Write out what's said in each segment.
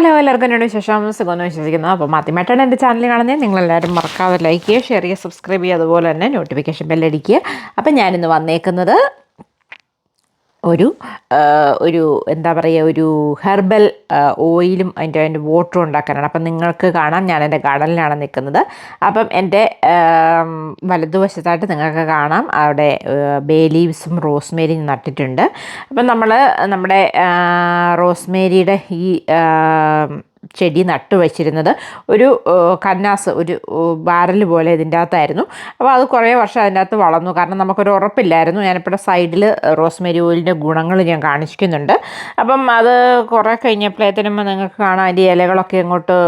Hello എല്ലാവർക്കും എന്നോട് വിശേഷം. സുഖമെന്ന് വിശ്വസിക്കുന്നു. അപ്പോൾ ആദ്യമായിട്ടാണ് എന്റെ ചാനൽ കാണുന്നത്. നിങ്ങളെല്ലാവരും മറക്കാതെ ലൈക്ക് ചെയ്യുക ഷെയർ ചെയ്യുക സബ്സ്ക്രൈബ് ചെയ്യുക അതുപോലെ തന്നെ നോട്ടിഫിക്കേഷൻ ബെല്ലടിക്കുക അപ്പോൾ ഞാനിന്ന് വന്നേക്കുന്നത് ഒരു ഒരു എന്താ പറയുക ഒരു ഹെർബൽ ഓയിലും അതിന്റെ അതിന്റെ വാട്ടറും ഉണ്ടാക്കാനാണ്. അപ്പം നിങ്ങൾക്ക് കാണാം ഞാൻ എന്റെ ഗാർഡനിലാണ് നിൽക്കുന്നത്. അപ്പം എന്റെ വലതുവശത്തായിട്ട് നിങ്ങൾക്ക് കാണാം അവിടെ ബേ ലീവ്സും റോസ്മേരിയും നട്ടിട്ടുണ്ട്. അപ്പം നമ്മൾ നമ്മുടെ റോസ്മേരിയുടെ ഈ ചെടി നട്ടു വച്ചിരുന്നത് ഒരു കന്നാസ് ഒരു ബാരൽ പോലെ ഇതിന്റെ അകത്തായിരുന്നു. അപ്പോൾ അത് കുറേ വർഷം അതിന്റെ അകത്ത് വളർന്നു. കാരണം നമുക്കൊരു ഉറപ്പില്ലായിരുന്നു. ഞാനിപ്പോൾ സൈഡിൽ റോസ്മേരി ഓയിലിന്റെ ഗുണങ്ങൾ ഞാൻ കാണിക്കുന്നുണ്ട് അപ്പം അത് കുറേ കഴിഞ്ഞപ്പോഴത്തേനും നിങ്ങൾക്ക് കാണാം അതിന്റെ ഇലകളൊക്കെ അങ്ങോട്ട്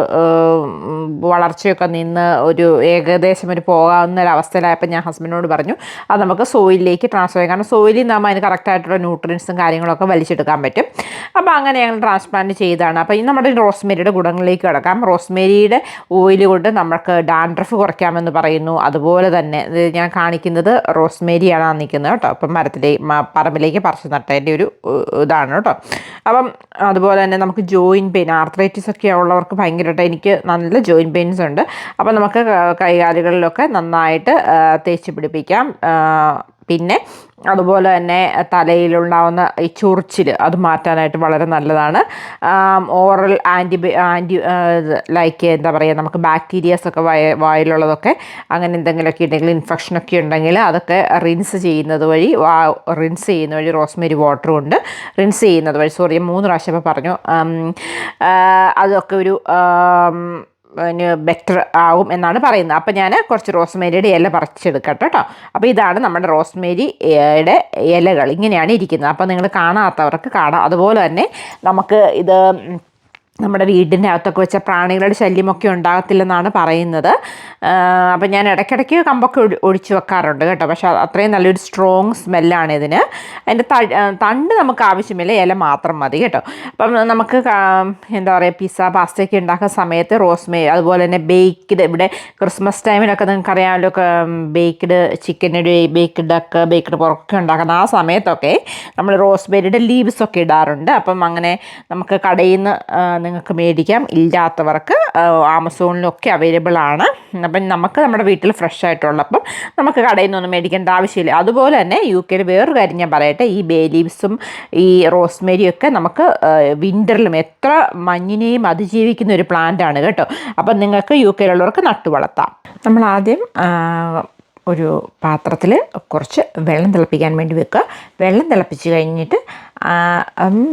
വളർച്ചയൊക്കെ നിന്ന് ഒരു ഏകദേശം ഒരു പോകാവുന്ന ഒരു അവസ്ഥയിലായപ്പോൾ ഞാൻ ഹസ്ബൻഡിനോട് പറഞ്ഞു അത് നമുക്ക് സോയിലിലേക്ക് ട്രാൻസ്ഫർ ചെയ്യാം. കാരണം സോയിലിൽ നിന്നാകുമ്പോൾ അതിന് കറക്റ്റായിട്ടുള്ള ന്യൂട്രിയൻസും കാര്യങ്ങളൊക്കെ വലിച്ചെടുക്കാൻ പറ്റും. അപ്പോൾ അങ്ങനെ ഞങ്ങൾ ട്രാൻസ്പ്ലാന്റ് ചെയ്താണ് അപ്പോൾ ഈ നമ്മുടെ റോസ്മേരിയുടെ ഗുണങ്ങളിലേക്ക് കിടക്കാം. റോസ്മേരിയുടെ ഓയിൽ കൊണ്ട് നമുക്ക് ഡാൻഡ്രഫ് കുറയ്ക്കാമെന്ന് പറയുന്നു. അതുപോലെ തന്നെ ഞാൻ കാണിക്കുന്നത് റോസ്മേരിയാണ് നിൽക്കുന്നത് കേട്ടോ. അപ്പം മരത്തിലെ പറമ്പിലേക്ക് പറിച്ച് നട്ടതിന്റെ ഒരു ഇതാണ് കേട്ടോ. അപ്പം അതുപോലെ തന്നെ നമുക്ക് ജോയിൻ പെയിൻ ആർത്രൈറ്റിസ് ഒക്കെ ഉള്ളവർക്ക് ഭയങ്കരമായിട്ട് എനിക്ക് നല്ല ജോയിൻ പെയിൻസ് ഉണ്ട്. അപ്പം നമുക്ക് കൈകാലുകളിലൊക്കെ നന്നായിട്ട് തേച്ച് പിടിപ്പിക്കാം. പിന്നെ അതുപോലെ തന്നെ തലയിലുണ്ടാവുന്ന ഈ ചൊറിച്ചിൽ അത് മാറ്റാനായിട്ട് വളരെ നല്ലതാണ്. ഓറൽ ആന്റി ആന്റി ലൈക്ക് എന്താ പറയുക നമുക്ക് ബാക്ടീരിയാസ് ഒക്കെ വായ വായിലുള്ളതൊക്കെ അങ്ങനെ എന്തെങ്കിലുമൊക്കെ ഉണ്ടെങ്കിൽ ഇൻഫെക്ഷനൊക്കെ ഉണ്ടെങ്കിൽ അതൊക്കെ റിൻസ് ചെയ്യുന്നത് വഴി റിൻസ് ചെയ്യുന്ന വഴി റോസ്മേരി വാട്ടർ കൊണ്ട് റിൻസ് ചെയ്യുന്നത് വഴി. സോറി മൂന്ന് പ്രാവശ്യം പറഞ്ഞു. അതൊക്കെ ഒരു ബെറ്റർ ആവും എന്നാണ് പറയുന്നത്. അപ്പോൾ ഞാൻ കുറച്ച് റോസ്മേരിയുടെ ഇല പറിച്ചെടുക്കട്ടെ കേട്ടോ അപ്പോൾ ഇതാണ് നമ്മുടെ റോസ്മേരിയുടെ ഇലകൾ. ഇങ്ങനെയാണ് ഇരിക്കുന്നത്. അപ്പോൾ നിങ്ങൾ കാണാത്തവർക്ക് കാണാം. അതുപോലെ തന്നെ നമുക്ക് ഇത് നമ്മുടെ വീടിന്റെ അകത്തൊക്കെ വെച്ച പ്രാണികളുടെ ശല്യമൊക്കെ ഉണ്ടാകത്തില്ലെന്നാണ് പറയുന്നത്. അപ്പം ഞാൻ ഇടയ്ക്കിടയ്ക്ക് കമ്പൊക്കെ ഒഴി- ഒഴിച്ച് വെക്കാറുണ്ട് കേട്ടോ. പക്ഷെ അത് അത്രയും നല്ലൊരു സ്ട്രോങ് സ്മെല്ലാണ് ഇതിന്. അതിന്റെ തണ്ട് നമുക്ക് ആവശ്യമില്ല. ഇല മാത്രം മതി കേട്ടോ. അപ്പം നമുക്ക് എന്താ പറയുക പിസ്സ പാസ്റ്റയൊക്കെ ഉണ്ടാക്കുന്ന സമയത്ത് റോസ്മേ അതുപോലെ തന്നെ ബേക്ക്ഡ് ഇവിടെ ക്രിസ്മസ് ടൈമിലൊക്കെ നിങ്ങൾക്ക് അറിയാമല്ലോ ബേക്ക്ഡ് ചിക്കനൊരു ബേക്ക്ഡ് ഡക്ക് ബേക്ക്ഡ് പുറക്കൊക്കെ ഉണ്ടാക്കുന്ന ആ സമയത്തൊക്കെ നമ്മൾ റോസ്ബെറിയുടെ ലീവ്സ് ഒക്കെ ഇടാറുണ്ട്. അപ്പം അങ്ങനെ നമുക്ക് കടയിൽ നിന്ന് നിങ്ങൾക്ക് മേടിക്കാം. ഇല്ലാത്തവർക്ക് ആമസോണിലൊക്കെ അവൈലബിൾ ആണ്. അപ്പം നമുക്ക് നമ്മുടെ വീട്ടിൽ ഫ്രഷ് ആയിട്ടുള്ളപ്പം നമുക്ക് കടയിൽ നിന്നൊന്നും മേടിക്കേണ്ട ആവശ്യമില്ല. അതുപോലെ തന്നെ യു കെയിൽ വേറൊരു കാര്യം ഞാൻ പറയട്ടെ. ഈ ബേ ലീവ്സും ഈ റോസ്മേരിയും ഒക്കെ നമുക്ക് വിന്ററിലും എത്ര മഞ്ഞിനെയും അതിജീവിക്കുന്ന ഒരു പ്ലാന്റ് ആണ് കേട്ടോ. അപ്പം നിങ്ങൾക്ക് യു കെയിലുള്ളവർക്ക് നട്ടു വളർത്താം. നമ്മൾ ആദ്യം ഒരു പാത്രത്തിൽ കുറച്ച് വെള്ളം തിളപ്പിക്കാൻ വേണ്ടി വെക്കുക. വെള്ളം തിളപ്പിച്ച് കഴിഞ്ഞിട്ട്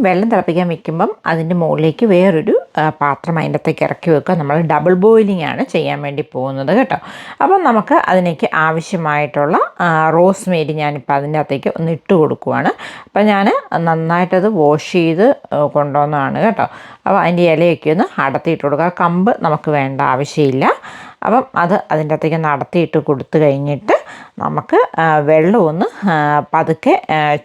വെള്ളം തിളപ്പിക്കാൻ വെക്കുമ്പം അതിന്റെ മുകളിലേക്ക് വേറൊരു പാത്രം അതിന്റെ അകത്തേക്ക് ഇറക്കി വെക്കുക. നമ്മൾ ഡബിൾ ബോയിലിംഗ് ആണ് ചെയ്യാൻ വേണ്ടി പോകുന്നത് കേട്ടോ. അപ്പം നമുക്ക് അതിലേക്ക് ആവശ്യമായിട്ടുള്ള റോസ് മേരി ഞാനിപ്പോൾ അതിന്റെ അകത്തേക്ക് ഒന്ന് ഇട്ട് കൊടുക്കുവാണ്. അപ്പം ഞാൻ നന്നായിട്ടത് വാഷ് ചെയ്ത് കൊണ്ടുവന്നതാണ് കേട്ടോ. അപ്പോൾ അതിന്റെ ഇലയൊക്കെ ഒന്ന് അടത്തിയിട്ട് കൊടുക്കുക. കമ്പ് നമുക്ക് വേണ്ട ആവശ്യമില്ല. അപ്പം അത് അതിന്റെ അകത്തേക്ക് നടത്തിയിട്ട് കൊടുത്തു കഴിഞ്ഞിട്ട് നമുക്ക് വെള്ളമൊന്ന് പതുക്കെ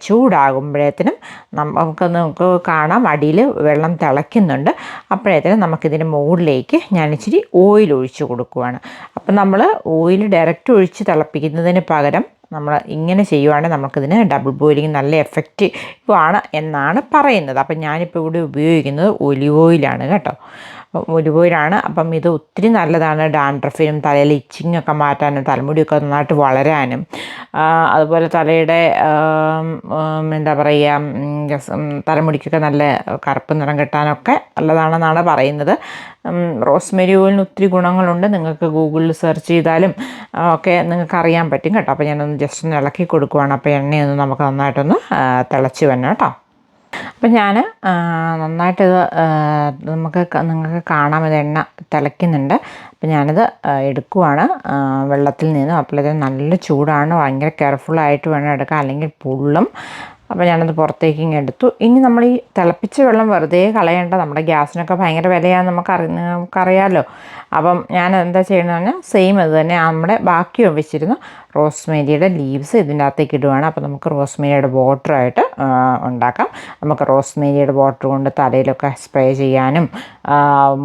ചൂടാകുമ്പോഴത്തേനും നമുക്ക് നമുക്ക് കാണാം. അടിയിൽ വെള്ളം തിളയ്ക്കുന്നുണ്ട്. അപ്പോഴത്തേനും നമുക്കിതിന്റെ മുകളിലേക്ക് ഞാൻ ഇച്ചിരി ഓയിൽ ഒഴിച്ച് കൊടുക്കുവാണ്. അപ്പം നമ്മൾ ഓയിൽ ഡയറക്റ്റ് ഒഴിച്ച് തിളപ്പിക്കുന്നതിന് പകരം നമ്മൾ ഇങ്ങനെ ചെയ്യുവാണെങ്കിൽ നമുക്കിതിന് ഡബിൾ ബോയിലിംഗ് നല്ല എഫക്റ്റീവ് ആണ് എന്നാണ് പറയുന്നത്. അപ്പം ഞാനിപ്പോൾ ഇവിടെ ഉപയോഗിക്കുന്നത് ഒലിവ് ഓയിലാണ് കേട്ടോ. ഓയിലാണ് അപ്പം ഇത് ഒത്തിരി നല്ലതാണ് ഡാൻഡ്രഫിനും തലയിൽ ഇച്ചിങ് ഒക്കെ മാറ്റാനും തലമുടിയൊക്കെ നന്നായിട്ട് വളരാനും. അതുപോലെ തലയുടെ എന്താ പറയുക തലമുടിക്കൊക്കെ നല്ല കറുപ്പ് നിറം കിട്ടാനൊക്കെ നല്ലതാണെന്നാണ് പറയുന്നത്. റോസ്മെരി ഓയിലിന് ഒത്തിരി ഗുണങ്ങളുണ്ട്. നിങ്ങൾക്ക് ഗൂഗിളിൽ സെർച്ച് ചെയ്താലും ഒക്കെ നിങ്ങൾക്ക് അറിയാൻ പറ്റും കേട്ടോ. അപ്പോൾ ഞാനൊന്ന് ജസ്റ്റ് ഒന്ന് ഇളക്കി കൊടുക്കുവാണ്. അപ്പോൾ എണ്ണയൊന്ന് നമുക്ക് നന്നായിട്ടൊന്ന് തിളച്ച് വരണം കേട്ടോ. അപ്പം ഞാൻ നന്നായിട്ട് നമുക്ക് നിങ്ങൾക്ക് കാണാം. ഇത് എണ്ണ തിളയ്ക്കുന്നുണ്ട്. അപ്പം ഞാനിത് എടുക്കുവാണ്. വെള്ളത്തിൽ നിന്ന് അപ്പോഴത്തേക്കും നല്ല ചൂടാണ്. ഭയങ്കര കെയർഫുള്ളായിട്ട് വേണം എടുക്കാൻ. അല്ലെങ്കിൽ പൊള്ളും അപ്പോൾ ഞാനത് പുറത്തേക്ക് ഇങ്ങനെ എടുത്തു. ഇനി നമ്മൾ ഈ തിളപ്പിച്ച വെള്ളം വെറുതെ കളയേണ്ട നമ്മുടെ ഗ്യാസിനൊക്കെ ഭയങ്കര വിലയാണ് നമുക്ക് അറി നമുക്കറിയാമല്ലോ അപ്പം ഞാൻ എന്താ ചെയ്യണമെന്ന് പറഞ്ഞാൽ സെയിം അത് തന്നെ. നമ്മുടെ ബാക്കി വെച്ചിരുന്ന റോസ്മേരിയുടെ ലീവ്സ് ഇതിന്റെ അകത്തേക്ക് ഇടുവാണ്. അപ്പോൾ നമുക്ക് റോസ്മേരിയുടെ വാട്ടറായിട്ട് ഉണ്ടാക്കാം. നമുക്ക് റോസ്മേരിയുടെ വാട്ടർ കൊണ്ട് തലയിലൊക്കെ സ്പ്രേ ചെയ്യാനും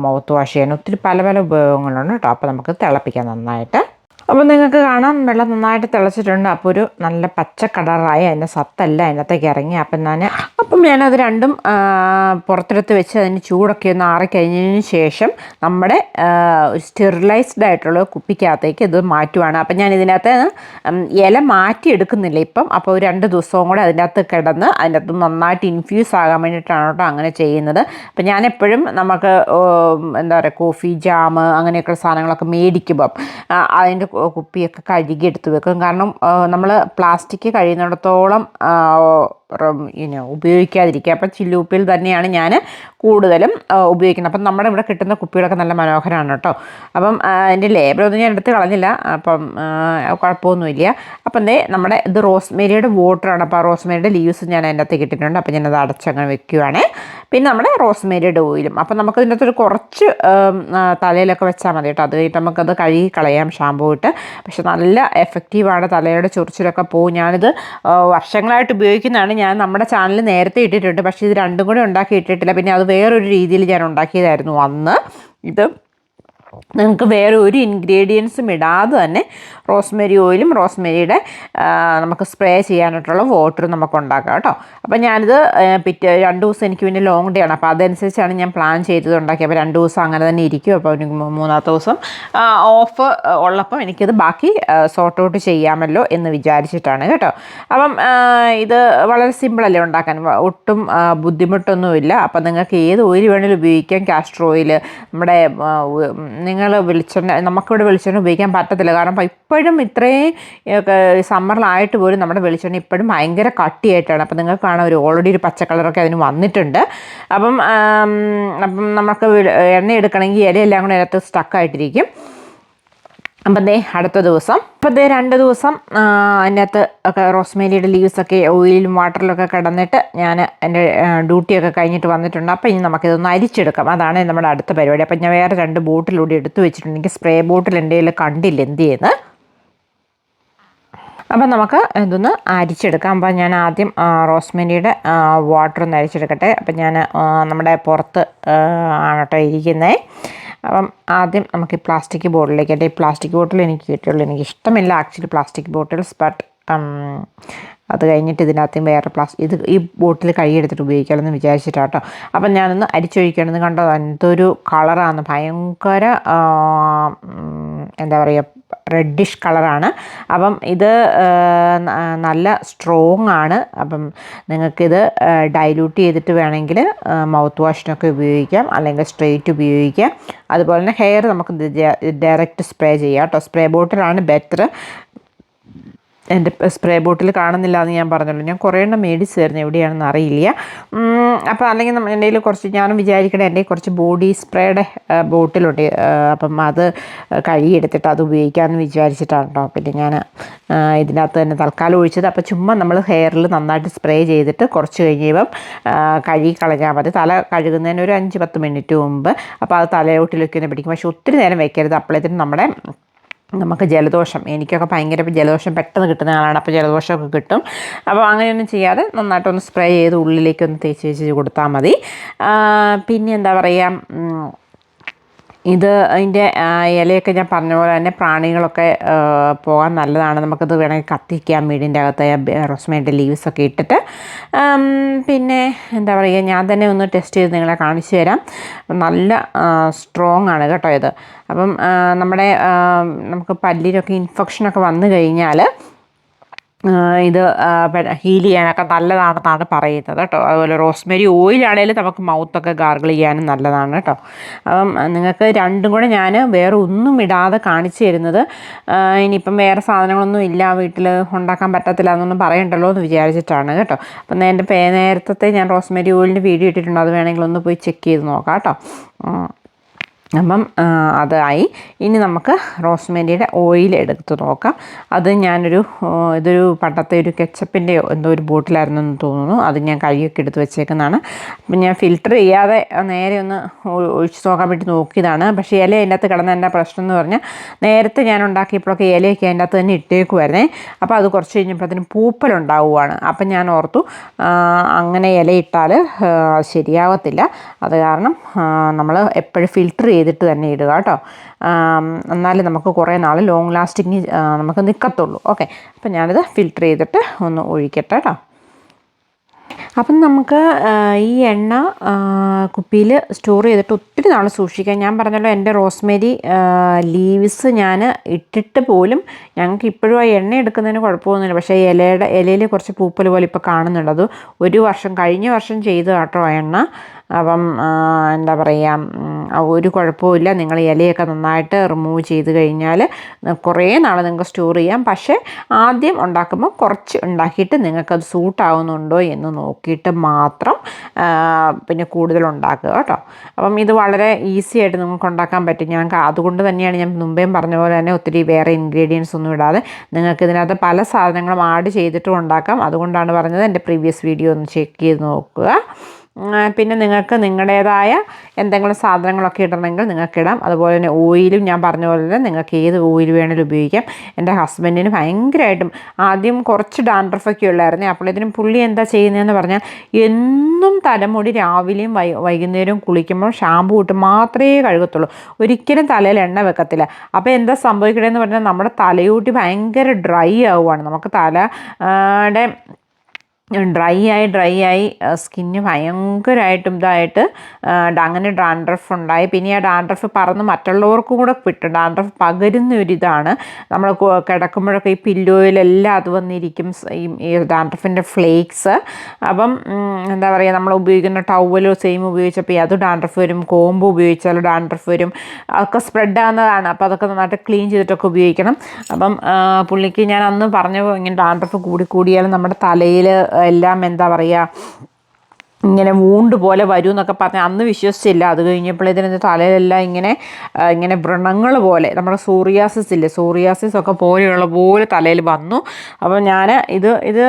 മൗത്ത് വാഷ് ചെയ്യാനും ഒത്തിരി പല പല ഉപയോഗങ്ങളുണ്ട് കേട്ടോ. അപ്പോൾ നമുക്ക് തിളപ്പിക്കാം നന്നായിട്ട്. അപ്പോൾ നിങ്ങൾക്ക് കാണാം വെള്ളം നന്നായിട്ട് തിളച്ചിട്ടുണ്ട്. അപ്പോൾ ഒരു നല്ല പച്ച കളറായി അതിന്റെ സത്തല്ല അതിനകത്തേക്ക് ഇറങ്ങി. അപ്പം ഞാൻ അപ്പം ഞാനത് രണ്ടും പുറത്തെടുത്ത് വെച്ച് അതിന് ചൂടൊക്കെ ഒന്ന് ആറിക്കഴിഞ്ഞതിന് ശേഷം നമ്മുടെ സ്റ്റെറിലൈസ്ഡ് ആയിട്ടുള്ള കുപ്പിക്കകത്തേക്ക് ഇത് മാറ്റുവാണ്. അപ്പം ഞാൻ ഇതിനകത്ത് ഇല മാറ്റി എടുക്കുന്നില്ല ഇപ്പം. അപ്പോൾ രണ്ട് ദിവസവും കൂടെ അതിന്റെ അകത്ത് കിടന്ന് അതിന്റെ അകത്ത് നന്നായിട്ട് ഇൻഫ്യൂസ് ആകാൻ വേണ്ടിയിട്ടാണ് കേട്ടോ അങ്ങനെ ചെയ്യുന്നത്. അപ്പം ഞാൻ എപ്പോഴും നമുക്ക് എന്താ പറയുക കോഫി ജാം അങ്ങനെയൊക്കെ സാധനങ്ങളൊക്കെ മേടിക്കുമ്പം അതിന്റെ കുപ്പിയൊക്കെ കഴുകി എടുത്ത് വെക്കും. കാരണം നമ്മൾ പ്ലാസ്റ്റിക് കഴിയുന്നിടത്തോളം ഇനി ഉപയോഗിക്കാതിരിക്കുക. അപ്പം ചില്ലുപ്പിൽ തന്നെയാണ് ഞാൻ കൂടുതലും ഉപയോഗിക്കുന്നത്. അപ്പം നമ്മുടെ ഇവിടെ കിട്ടുന്ന കുപ്പികളൊക്കെ നല്ല മനോഹരമാണ് കേട്ടോ. അപ്പം അതിന്റെ ലേബലൊന്നും ഞാൻ എടുത്ത് കളഞ്ഞില്ല. അപ്പം കുഴപ്പമൊന്നുമില്ല. അപ്പം ദേ നമ്മുടെ ഇത് റോസ്മേരിയുടെ വാട്ടറാണ് അപ്പോൾ ആ റോസ്മേരിയുടെ ലീവ്സ് ഞാൻ അതിന്റെ അകത്ത് കിട്ടിയിട്ടുണ്ട് അപ്പം ഞാനത് അടച്ചങ്ങനെ വെക്കുകയാണ് പിന്നെ നമ്മുടെ റോസ്മേരിയുടെ ഓയിലും അപ്പം നമുക്ക് ഇതിനകത്ത് ഒരു കുറച്ച് തലയിലൊക്കെ വെച്ചാൽ മതി കേട്ടോ. അത് കഴിഞ്ഞിട്ട് നമുക്കത് കഴുകി കളയാം ഷാമ്പൂ ഇട്ട്. പക്ഷെ നല്ല എഫക്റ്റീവാണ് തലയുടെ ചൊറിച്ചിലൊക്കെ പോകും ഞാനിത് വർഷങ്ങളായിട്ട് ഉപയോഗിക്കുന്നതാണ്. ഞാൻ നമ്മുടെ ചാനൽ നേരത്തെ ഇട്ടിട്ടുണ്ട്. പക്ഷേ ഇത് രണ്ടും കൂടെ ഉണ്ടാക്കി ഇട്ടിട്ടില്ല. പിന്നെ അത് വേറൊരു രീതിയിൽ ഞാൻ ഉണ്ടാക്കിയതായിരുന്നു അന്ന്. ഇത് നിങ്ങൾക്ക് വേറെ ഒരു ഇൻഗ്രീഡിയൻസും ഇടാതെ തന്നെ റോസ്മെരി ഓയിലും റോസ്മെരിയുടെ നമുക്ക് സ്പ്രേ ചെയ്യാനായിട്ടുള്ള വാട്ടറും നമുക്ക് ഉണ്ടാക്കാം കേട്ടോ. അപ്പോൾ ഞാനിത് പിറ്റേ രണ്ട് ദിവസം എനിക്ക് പിന്നെ ലോങ് ഡേ ആണ്. അപ്പോൾ അതനുസരിച്ചാണ് ഞാൻ പ്ലാൻ ചെയ്തത് ഉണ്ടാക്കി അപ്പോൾ രണ്ട് ദിവസം അങ്ങനെ തന്നെ ഇരിക്കും. അപ്പോൾ എനിക്ക് മൂന്നാമത്തെ ദിവസം ഓഫ് ഉള്ളപ്പോൾ എനിക്കിത് ബാക്കി സോർട്ട് ഔട്ട് ചെയ്യാമല്ലോ എന്ന് വിചാരിച്ചിട്ടാണ് കേട്ടോ. അപ്പം ഇത് വളരെ സിമ്പിളല്ലേ ഉണ്ടാക്കാൻ? ഒട്ടും ബുദ്ധിമുട്ടൊന്നുമില്ല. അപ്പോൾ നിങ്ങൾക്ക് ഏത് ഓയിൽ വേണമെങ്കിലും ഉപയോഗിക്കാം. കാസ്റ്റർ ഓയിൽ നമ്മുടെ നിങ്ങൾ വെളിച്ചെണ്ണ നമുക്കിവിടെ വെളിച്ചെണ്ണ ഉപയോഗിക്കാൻ പറ്റത്തില്ല. കാരണം ഇപ്പം ഇപ്പോഴും ഇത്രയും സമ്മറിലായിട്ട് പോലും നമ്മുടെ വെളിച്ചെണ്ണ ഇപ്പോഴും ഭയങ്കര കട്ടിയായിട്ടാണ്. അപ്പോൾ നിങ്ങൾക്ക് കാണാം ഒരു ഓൾറെഡി ഒരു പച്ച കളറൊക്കെ അതിന് വന്നിട്ടുണ്ട്. അപ്പം അപ്പം നമുക്ക് എണ്ണ എടുക്കണമെങ്കിൽ ഇലയെല്ലാം കൂടെ അതിനകത്ത് സ്റ്റക്കായിട്ടിരിക്കും അപ്പം ദേ അടുത്ത ദിവസം. അപ്പം ദേ രണ്ട് ദിവസം അതിനകത്ത് ഒക്കെ റോസ്മേരിയുടെ ലീവ്സൊക്കെ ഓയിലും വാട്ടറിലൊക്കെ കിടന്നിട്ട് ഞാൻ എന്റെ ഡ്യൂട്ടിയൊക്കെ കഴിഞ്ഞിട്ട് വന്നിട്ടുണ്ട്. അപ്പം ഇനി നമുക്കിതൊന്ന് അരിച്ചെടുക്കാം. അതാണ് നമ്മുടെ അടുത്ത പരിപാടി. അപ്പം ഞാൻ വേറെ രണ്ട് ബോട്ടിലൂടെ എടുത്തു വെച്ചിട്ടുണ്ട്. എനിക്ക് സ്പ്രേ ബോട്ടിൽ എന്റെ കയ്യിൽ കണ്ടില്ല. എന്ത് ചെയ്യുന്നത് അപ്പം നമുക്ക് ഇതൊന്ന് അരിച്ചെടുക്കാം. അപ്പം ഞാൻ ആദ്യം റോസ്മേരിയുടെ വാട്ടർ ഒന്ന് അരിച്ചെടുക്കട്ടെ. അപ്പം ഞാൻ നമ്മുടെ പുറത്ത് ആണ് കേട്ടോ ഇരിക്കുന്നത് അപ്പം ആദ്യം നമുക്ക് ഈ പ്ലാസ്റ്റിക് ബോട്ടിലേക്ക് ഈ പ്ലാസ്റ്റിക് ബോട്ടിൽ എനിക്ക് കിട്ടുള്ളൂ എനിക്ക് ഇഷ്ടമില്ല ആക്ച്വലി പ്ലാസ്റ്റിക് ബോട്ടിൽസ് ബട്ട് അത് കഴിഞ്ഞിട്ട് ഇതിനകത്ത് വേറെ പ്ലാസ് ഇത് ഈ ബോട്ടിൽ കഴുകിയെടുത്തിട്ട് ഉപയോഗിക്കാമെന്ന് വിചാരിച്ചിട്ടാട്ടോ. അപ്പം ഞാനൊന്ന് അരിച്ചൊഴിക്കണമെന്ന് കണ്ടോ? എന്തൊരു കളറാണ്. ഭയങ്കര എന്താ പറയുക റെഡിഷ് കളറാണ്. അപ്പം ഇത് നല്ല സ്ട്രോങ് ആണ്. അപ്പം നിങ്ങൾക്കിത് ഡൈല്യൂട്ട് ചെയ്തിട്ട് വേണമെങ്കിൽ മൗത്ത് വാഷിനൊക്കെ ഉപയോഗിക്കാം. അല്ലെങ്കിൽ സ്ട്രെയിറ്റ് ഉപയോഗിക്കാം. അതുപോലെ തന്നെ ഹെയർ നമുക്ക് ഡയറക്റ്റ് സ്പ്രേ ചെയ്യാം കേട്ടോ സ്പ്രേ ബോട്ടിലാണ് ബെറ്റർ എന്റെ സ്പ്രേ ബോട്ടിൽ കാണുന്നില്ല എന്ന് ഞാൻ പറഞ്ഞല്ലോ. ഞാൻ കുറേ എണ്ണം മേടിച്ചായിരുന്നു എവിടെയാണെന്ന് അറിയില്ല. അപ്പോൾ അല്ലെങ്കിൽ എന്റെ കുറച്ച് ഞാനും വിചാരിക്കണേ എന്റെ കുറച്ച് ബോഡി സ്പ്രേയുടെ ബോട്ടിലുണ്ട്. അപ്പം അത് കഴുകിയെടുത്തിട്ട് അത് ഉപയോഗിക്കാമെന്ന് വിചാരിച്ചിട്ടാണ് കേട്ടോ. പിന്നെ ഞാൻ ഇതിനകത്ത് തന്നെ തൽക്കാലം ഒഴിച്ചത്. അപ്പോൾ ചുമ്മാ നമ്മൾ ഹെയറിൽ നന്നായിട്ട് സ്പ്രേ ചെയ്തിട്ട് കുറച്ച് കഴിയുമ്പം കഴുകി കളഞ്ഞാൽ മതി. തല കഴുകുന്നതിന് ഒരു അഞ്ച് പത്ത് മിനിറ്റ് മുമ്പ്. അപ്പോൾ അത് തലയോട്ടിലൊക്കെ ഒന്ന് പിടിക്കും. പക്ഷേ ഒത്തിരി നേരം വെക്കരുത്. അപ്പോഴത്തേനും നമ്മുടെ നമുക്ക് ജലദോഷം എനിക്കൊക്കെ ഭയങ്കര ജലദോഷം പെട്ടെന്ന് കിട്ടുന്ന ആളാണ് അപ്പോൾ ജലദോഷമൊക്കെ കിട്ടും. അപ്പോൾ അങ്ങനെയൊന്നും ചെയ്യാതെ നന്നായിട്ടൊന്ന് സ്പ്രേ ചെയ്ത് ഉള്ളിലേക്കൊന്ന് തേച്ച് തേച്ച് കൊടുത്താൽ മതി. പിന്നെ എന്താ പറയുക ഇത് അതിന്റെ ഇലയൊക്കെ ഞാൻ പറഞ്ഞ പോലെ തന്നെ പ്രാണികളൊക്കെ പോകാൻ നല്ലതാണ്. നമുക്കത് വേണമെങ്കിൽ കത്തിക്കാം വീടിന്റെ അകത്ത് റോസ്മേന്റെ ലീവ്സൊക്കെ ഇട്ടിട്ട്. പിന്നെ എന്താ പറയുക ഞാൻ തന്നെ ഒന്ന് ടെസ്റ്റ് ചെയ്ത് നിങ്ങളെ കാണിച്ചു തരാം. നല്ല സ്ട്രോങ് ആണ് കേട്ടോ ഇത്. അപ്പം നമ്മുടെ നമുക്ക് പല്ലിലൊക്കെ ഇൻഫെക്ഷനൊക്കെ വന്നു കഴിഞ്ഞാൽ ഇത് ഹീൽ ചെയ്യാനൊക്കെ നല്ലതാണെന്നാണ് പറയുന്നത് കേട്ടോ. അതുപോലെ റോസ്മേരി ഓയിലാണേലും നമുക്ക് മൗത്തൊക്കെ ഗാർഗിൾ ചെയ്യാനും നല്ലതാണ് കേട്ടോ. അപ്പം നിങ്ങൾക്ക് രണ്ടും കൂടെ ഞാൻ വേറെ ഒന്നും ഇടാതെ കാണിച്ചു തരുന്നത് ഇനിയിപ്പം വേറെ സാധനങ്ങളൊന്നും ഇല്ല വീട്ടിൽ ഉണ്ടാക്കാൻ പറ്റത്തില്ല എന്നൊന്നും പറയണ്ടല്ലോ എന്ന് വിചാരിച്ചിട്ടാണ് കേട്ടോ. അപ്പം എന്റെ നേരത്തെ ഞാൻ റോസ്മേരി ഓയിലിന്റെ വീഡിയോ ഇട്ടിട്ടുണ്ട്. അത് വേണമെങ്കിൽ ഒന്ന് പോയി ചെക്ക് ചെയ്ത് നോക്കാം കേട്ടോ. അപ്പം അതായി. ഇനി നമുക്ക് റോസ്മേരിയുടെ ഓയിൽ എടുത്ത് നോക്കാം. അത് ഞാനൊരു ഇതൊരു പണ്ടത്തെ ഒരു കെച്ചപ്പിന്റെയോ എന്തോ ഒരു ബോട്ടിലായിരുന്നു എന്ന് തോന്നുന്നു. അത് ഞാൻ കഴുകിയൊക്കെ എടുത്ത് വെച്ചേക്കുന്നതാണ്. അപ്പം ഞാൻ ഫിൽറ്റർ ചെയ്യാതെ നേരെ ഒന്ന് ഒഴിച്ച് നോക്കാൻ വേണ്ടി നോക്കിയതാണ്. പക്ഷേ ഇല അതിന്റെ അകത്ത് കിടന്ന എന്റെ പ്രശ്നം എന്ന് പറഞ്ഞാൽ നേരത്തെ ഞാൻ ഉണ്ടാക്കിയപ്പോഴൊക്കെ ഇലയൊക്കെ അതിന്റെ അകത്ത് തന്നെ ഇട്ടേക്കുമായിരുന്നേ അപ്പോൾ അത് കുറച്ച് കഴിഞ്ഞപ്പോഴത്തേനും പൂപ്പലുണ്ടാവുകയാണ് അപ്പം ഞാൻ ഓർത്തു അങ്ങനെ ഇല ഇട്ടാൽ ശരിയാവത്തില്ല. അത് കാരണം നമ്മൾ എപ്പോഴും ഫിൽറ്റർ ചെയ്തിട്ട് തന്നെ ഇടുക കേട്ടോ. ആം, എന്നാലേ നമുക്ക് കുറേ നാൾ ലോങ് ലാസ്റ്റിങ് നമുക്ക് നിൽക്കത്തുള്ളൂ ഓക്കെ അപ്പം ഞാനിത് ഫിൽറ്റർ ചെയ്തിട്ട് ഒന്ന് ഒഴിക്കട്ടെ കേട്ടോ. അപ്പം നമുക്ക് ഈ എണ്ണ കുപ്പിയിൽ സ്റ്റോർ ചെയ്തിട്ട് ഒത്തിരി നാൾ സൂക്ഷിക്കാം. ഞാൻ പറഞ്ഞല്ലോ എന്റെ റോസ്മേരി ലീവ്സ് ഞാൻ ഇട്ടിട്ട് പോലും ഞങ്ങൾക്ക് ഇപ്പോഴും ആ എണ്ണ എടുക്കുന്നതിന് കുഴപ്പമൊന്നുമില്ല. പക്ഷേ ഇലയുടെ ഇലയിൽ കുറച്ച് പൂപ്പൽ പോലെ ഇപ്പോൾ കാണുന്നുള്ളത് ഒരു വർഷം കഴിഞ്ഞ വർഷം ചെയ്ത് കേട്ടോ എണ്ണ. അപ്പം എന്താ പറയുക ഒരു കുഴപ്പമില്ല നിങ്ങൾ ഇലയൊക്കെ നന്നായിട്ട് റിമൂവ് ചെയ്ത് കഴിഞ്ഞാൽ കുറേ നാൾ നിങ്ങൾക്ക് സ്റ്റോർ ചെയ്യാം. പക്ഷേ ആദ്യം ഉണ്ടാക്കുമ്പോൾ കുറച്ച് ഉണ്ടാക്കിയിട്ട് നിങ്ങൾക്കത് സൂട്ടാവുന്നുണ്ടോ എന്ന് നോക്കിയിട്ട് മാത്രം പിന്നെ കൂടുതൽ ഉണ്ടാക്കുക കേട്ടോ. അപ്പം ഇത് വളരെ ഈസി ആയിട്ട് നിങ്ങൾക്ക് ഉണ്ടാക്കാൻ പറ്റും. ഞാൻ അതുകൊണ്ട് തന്നെയാണ് ഞാൻ മുമ്പേയും പറഞ്ഞ പോലെ തന്നെ ഒത്തിരി വേറെ ഇൻഗ്രീഡിയൻസ് ഒന്നും ഇടാതെ നിങ്ങൾക്ക് ഇതിനകത്ത് പല സാധനങ്ങളും ആഡ് ചെയ്തിട്ടും ഉണ്ടാക്കാം. അതുകൊണ്ടാണ് പറഞ്ഞത് എന്റെ പ്രീവിയസ് വീഡിയോ ഒന്ന് ചെക്ക് ചെയ്ത് നോക്കുക. പിന്നെ നിങ്ങൾക്ക് നിങ്ങളുടേതായ എന്തെങ്കിലും സാധനങ്ങളൊക്കെ ഇടണമെങ്കിൽ നിങ്ങൾക്ക് ഇടാം അതുപോലെ തന്നെ ഓയിലും ഞാൻ പറഞ്ഞ പോലെ തന്നെ നിങ്ങൾക്ക് ഏത് ഓയിൽ വേണമെങ്കിലും ഉപയോഗിക്കാം. എന്റെ ഹസ്ബൻഡിന് ഭയങ്കരമായിട്ടും ആദ്യം കുറച്ച് ഡാൻഡ്രഫൊക്കെ ഉള്ളായിരുന്നു. അപ്പോൾ ഇതിനും പുള്ളി എന്താ ചെയ്യുന്നതെന്ന് പറഞ്ഞാൽ എന്നും തലമുടി രാവിലെയും വൈ വൈകുന്നേരവും കുളിക്കുമ്പോൾ ഷാമ്പു ഇട്ട് മാത്രമേ കഴുകത്തുള്ളൂ. ഒരിക്കലും തലയിൽ എണ്ണ വെക്കത്തില്ല. അപ്പോൾ എന്താ സംഭവിക്കണമെന്ന് പറഞ്ഞാൽ നമ്മുടെ തലയൂട്ടി ഭയങ്കര ഡ്രൈ ആവുകയാണ് നമുക്ക് തലയുടെ ഡ്രൈ ആയി ഡ്രൈ ആയി സ്കിന്ന് ഭയങ്കരമായിട്ടും ഇതായിട്ട് അങ്ങനെ ഡാൻഡ്രഫ് ഉണ്ടായി പിന്നെ ആ ഡാൻഡ്രഫ് പറന്ന് മറ്റുള്ളവർക്കും കൂടെ കിട്ടും ഡാൻഡ്രഫ് പകരുന്ന ഒരിതാണ്. നമ്മൾ കിടക്കുമ്പോഴൊക്കെ ഈ പില്ലോയിലെല്ലാം അത് വന്നിരിക്കും ഈ ഡാൻഡ്രഫിന്റെ ഫ്ലേക്സ്. അപ്പം എന്താ പറയുക നമ്മൾ ഉപയോഗിക്കുന്ന ടവലോ സെയിം ഉപയോഗിച്ചപ്പോൾ അത് ഡാൻഡ്രഫ് വരും കോമ്പ് ഉപയോഗിച്ചാൽ ഡാൻഡ്രഫ് വരും. അതൊക്കെ സ്പ്രെഡ് ആവുന്നതാണ് അപ്പോൾ അതൊക്കെ നന്നായിട്ട് ക്ലീൻ ചെയ്തിട്ടൊക്കെ ഉപയോഗിക്കണം. അപ്പം പുള്ളിക്ക് ഞാൻ അന്ന് പറഞ്ഞു ഇങ്ങനെ ഡാൻഡ്രഫ് കൂടി കൂടിയാൽ നമ്മുടെ തലയിൽ എല്ലാം എന്താ പറയുക ഇങ്ങനെ മൂണ്ട് പോലെ വരും എന്നൊക്കെ പറഞ്ഞ് അന്ന് വിശ്വസിച്ചില്ല. അത് കഴിഞ്ഞപ്പോൾ ഇതിന് തലയിലെല്ലാം ഇങ്ങനെ ഇങ്ങനെ വ്രണങ്ങൾ പോലെ നമ്മുടെ സൂറിയാസിസ് ഇല്ലേ സൂറിയാസിസ് ഒക്കെ പോലെയുള്ള പോലെ തലയിൽ വന്നു. അപ്പോൾ ഞാൻ ഇത് ഇത്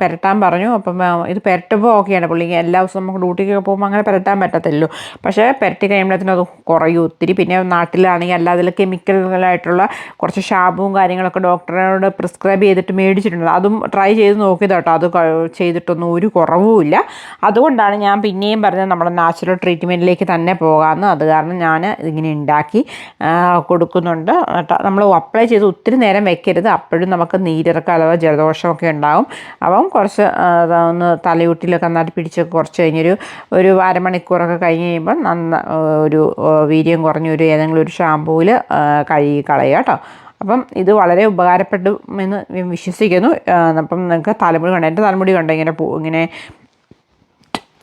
പെരട്ടാൻ പറഞ്ഞു. അപ്പം ഇത് പെരട്ടുമ്പോൾ ഓക്കെയാണ് പുള്ളി. എല്ലാ ദിവസവും നമുക്ക് ഡ്യൂട്ടിക്കൊക്കെ പോകുമ്പോൾ അങ്ങനെ പെരട്ടാൻ പറ്റത്തില്ലല്ലോ. പക്ഷേ പെരട്ടി കഴിയുമ്പോഴത്തേനും അത് കുറയും ഒത്തിരി. പിന്നെ നാട്ടിലാണെങ്കിൽ അല്ലാതെ കെമിക്കലുകളായിട്ടുള്ള കുറച്ച് ഷാമ്പുവും കാര്യങ്ങളൊക്കെ ഡോക്ടറോട് പ്രിസ്ക്രൈബ് ചെയ്തിട്ട് മേടിച്ചിട്ടുണ്ട്. അതും ട്രൈ ചെയ്ത് നോക്കിയതാട്ടോ. അത് ചെയ്തിട്ടൊന്നും ഒരു കുറവുമില്ല. അതുകൊണ്ടാണ് ഞാൻ പിന്നെയും പറഞ്ഞത് നമ്മുടെ നാച്ചുറൽ ട്രീറ്റ്മെന്റിലേക്ക് തന്നെ പോകാമെന്ന്. അത് കാരണം ഞാൻ ഇതിങ്ങനെ ഉണ്ടാക്കി കൊടുക്കുന്നുണ്ട്. നമ്മൾ അപ്ലൈ ചെയ്ത് ഒത്തിരി നേരം വെക്കരുത്. അപ്പോഴും നമുക്ക് നീരിറക്കം അഥവാ ജലദോഷമൊക്കെ ഉണ്ടാവും. അപ്പം കുറച്ച് ഒന്ന് തലയൂട്ടിലൊക്കെ നന്നായിട്ട് പിടിച്ച് കുറച്ച് കഴിഞ്ഞൊരു ഒരു അരമണിക്കൂറൊക്കെ കഴിഞ്ഞ് കഴിയുമ്പോൾ നന്ന ഒരു വീര്യം കുറഞ്ഞൊരു ഏതെങ്കിലും ഒരു ഷാമ്പൂവിൽ കഴുകി കളയുക കേട്ടോ അപ്പം ഇത് വളരെ ഉപകാരപ്പെടും എന്ന് വിശ്വസിക്കുന്നു. അപ്പം നിങ്ങൾക്ക് തലമുടി കണ്ട എന്റെ തലമുടി കണ്ട ഇങ്ങനെ ഇങ്ങനെ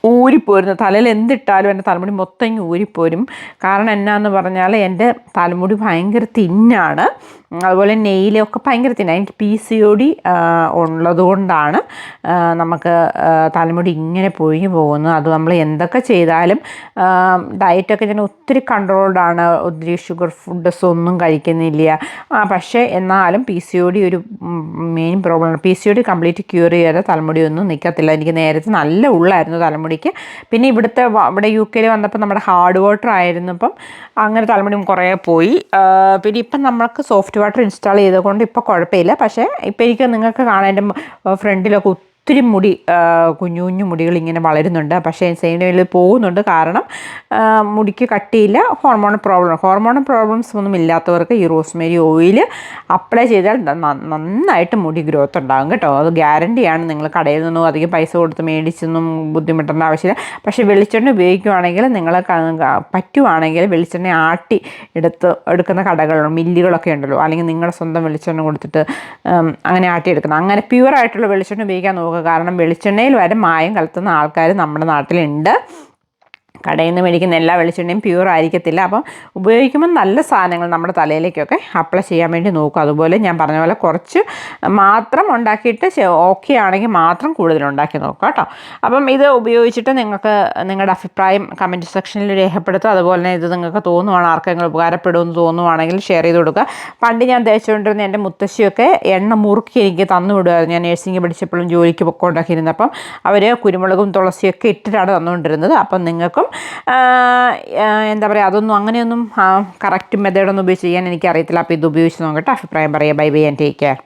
ഊരിപ്പോരുന്നു തലയിൽ എന്തിട്ടാലും എന്റെ തലമുടി മൊത്തം ഇങ്ങ് ഊരിപ്പോരും. കാരണം എന്നാന്ന് പറഞ്ഞാൽ എന്റെ തലമുടി ഭയങ്കര തിന്നാണ്. അതുപോലെ നെയിലൊക്കെ ഭയങ്കര തിന്ന എനിക്ക് പി സി ഒ ഡി ഉള്ളതുകൊണ്ടാണ് നമുക്ക് തലമുടി ഇങ്ങനെ പൊഴിഞ്ഞു പോകുന്നത്. അത് നമ്മൾ എന്തൊക്കെ ചെയ്താലും ഡയറ്റൊക്കെ ഞാൻ ഒത്തിരി കൺട്രോൾഡാണ് ഒത്തിരി ഷുഗർ ഫുഡ്സ് ഒന്നും കഴിക്കുന്നില്ല. പക്ഷേ എന്നാലും പി സി ഒ ഡി ഒരു മെയിൻ പ്രോബ്ലമാണ് P C O D complete cure ചെയ്യാതെ തലമുടി ഒന്നും നിൽക്കത്തില്ല എനിക്ക് നേരത്തെ നല്ല ഉള്ളായിരുന്നു തലമുടിക്ക്. പിന്നെ ഇവിടുത്തെ ഇവിടെ യു കെയിൽ വന്നപ്പോൾ നമ്മുടെ ഹാർഡ് വാട്ടർ ആയിരുന്നു അപ്പം അങ്ങനെ തലമുടി കുറേ പോയി. പിന്നെ ഇപ്പം നമ്മൾക്ക് സോഫ്റ്റ് വാട്ടർ ഇൻസ്റ്റാൾ ചെയ്തുകൊണ്ട് ഇപ്പോൾ കുഴപ്പമില്ല. പക്ഷേ ഇപ്പോൾ എനിക്ക് നിങ്ങൾക്ക് കാണാൻ ഫ്രണ്ടിലൊക്കെ ഒത്തിരി മുടി കുഞ്ഞു കുഞ്ഞു മുടികൾ ഇങ്ങനെ വളരുന്നുണ്ട്. പക്ഷേ സൈഡിൽ പോകുന്നുണ്ട്. കാരണം മുടിക്ക് കട്ടിയില്ല ഹോർമോൺ പ്രോബ്ലം ഹോർമോൺ പ്രോബ്ലംസ് ഒന്നും ഇല്ലാത്തവർക്ക് ഈ റോസ്മേരി ഓയിൽ അപ്ലൈ ചെയ്താൽ നന്നായിട്ട് മുടി ഗ്രോത്ത് ഉണ്ടാകും കേട്ടോ. അത് ഗ്യാരണ്ടിയാണ് നിങ്ങൾ കടയിൽ നിന്നും അധികം പൈസ കൊടുത്ത് മേടിച്ചൊന്നും ബുദ്ധിമുട്ടേണ്ട ആവശ്യമില്ല. പക്ഷേ വെളിച്ചെണ്ണ ഉപയോഗിക്കുവാണെങ്കിൽ നിങ്ങൾ പറ്റുവാണെങ്കിൽ വെളിച്ചെണ്ണ ആട്ടി എടുത്ത് എടുക്കുന്ന കടകളുണ്ട് മില്ലുകളൊക്കെ ഉണ്ടല്ലോ. അല്ലെങ്കിൽ നിങ്ങളുടെ സ്വന്തം വെളിച്ചെണ്ണ കൊടുത്തിട്ട് അങ്ങനെ ആട്ടി എടുക്കുന്നത് അങ്ങനെ പ്യുവറായിട്ടുള്ള വെളിച്ചെണ്ണ ഉപയോഗിക്കാൻ നോക്കുക. കാരണം വെളിച്ചെണ്ണയിൽ വരെ മായം കലർത്തുന്ന ആൾക്കാർ നമ്മുടെ നാട്ടിലുണ്ട്. കടയിൽ നിന്ന് മേടിക്കുന്ന എല്ലാ വെളിച്ചെണ്ണയും പ്യൂർ ആയിരിക്കത്തില്ല. അപ്പം ഉപയോഗിക്കുമ്പോൾ നല്ല സാധനങ്ങൾ നമ്മുടെ തലയിലേക്കൊക്കെ അപ്ലൈ ചെയ്യാൻ വേണ്ടി നോക്കും. അതുപോലെ ഞാൻ പറഞ്ഞ പോലെ കുറച്ച് മാത്രം ഉണ്ടാക്കിയിട്ട് ഓക്കെ ആണെങ്കിൽ മാത്രം കൂടുതൽ ഉണ്ടാക്കി നോക്കുക കേട്ടോ. അപ്പം ഇത് ഉപയോഗിച്ചിട്ട് നിങ്ങൾക്ക് നിങ്ങളുടെ അഭിപ്രായം കമന്റ് സെക്ഷനിൽ രേഖപ്പെടുത്തുക. അതുപോലെ തന്നെ ഇത് നിങ്ങൾക്ക് തോന്നുവാണ് ആർക്കെങ്കിലും ഉപകാരപ്പെടുമെന്ന് തോന്നുവാണെങ്കിൽ ഷെയർ ചെയ്ത് കൊടുക്കുക. പണ്ട് ഞാൻ തേച്ചുകൊണ്ടിരുന്ന എന്റെ മുത്തശ്ശിയൊക്കെ എണ്ണ മുറുക്കി എനിക്ക് തന്നു വിടുമായിരുന്നു. ഞാൻ നഴ്സിംഗ് പഠിച്ചപ്പോഴും ജോലിക്ക് പൊക്കോണ്ടാക്കിയിരുന്നപ്പം അവർ കുരുമുളകും തുളസിയൊക്കെ ഇട്ടിട്ടാണ് തന്നുകൊണ്ടിരുന്നത്. അപ്പം നിങ്ങൾക്കും എന്താ പറയുക അതൊന്നും അങ്ങനെയൊന്നും കറക്റ്റ് മെത്തേഡൊന്നും ഉപയോഗിച്ച് ചെയ്യാൻ എനിക്കറിയത്തില്ല. അപ്പോൾ ഇത് ഉപയോഗിച്ച് നോക്കട്ടെ. അഭിപ്രായം പറയുക. Bye bye and take care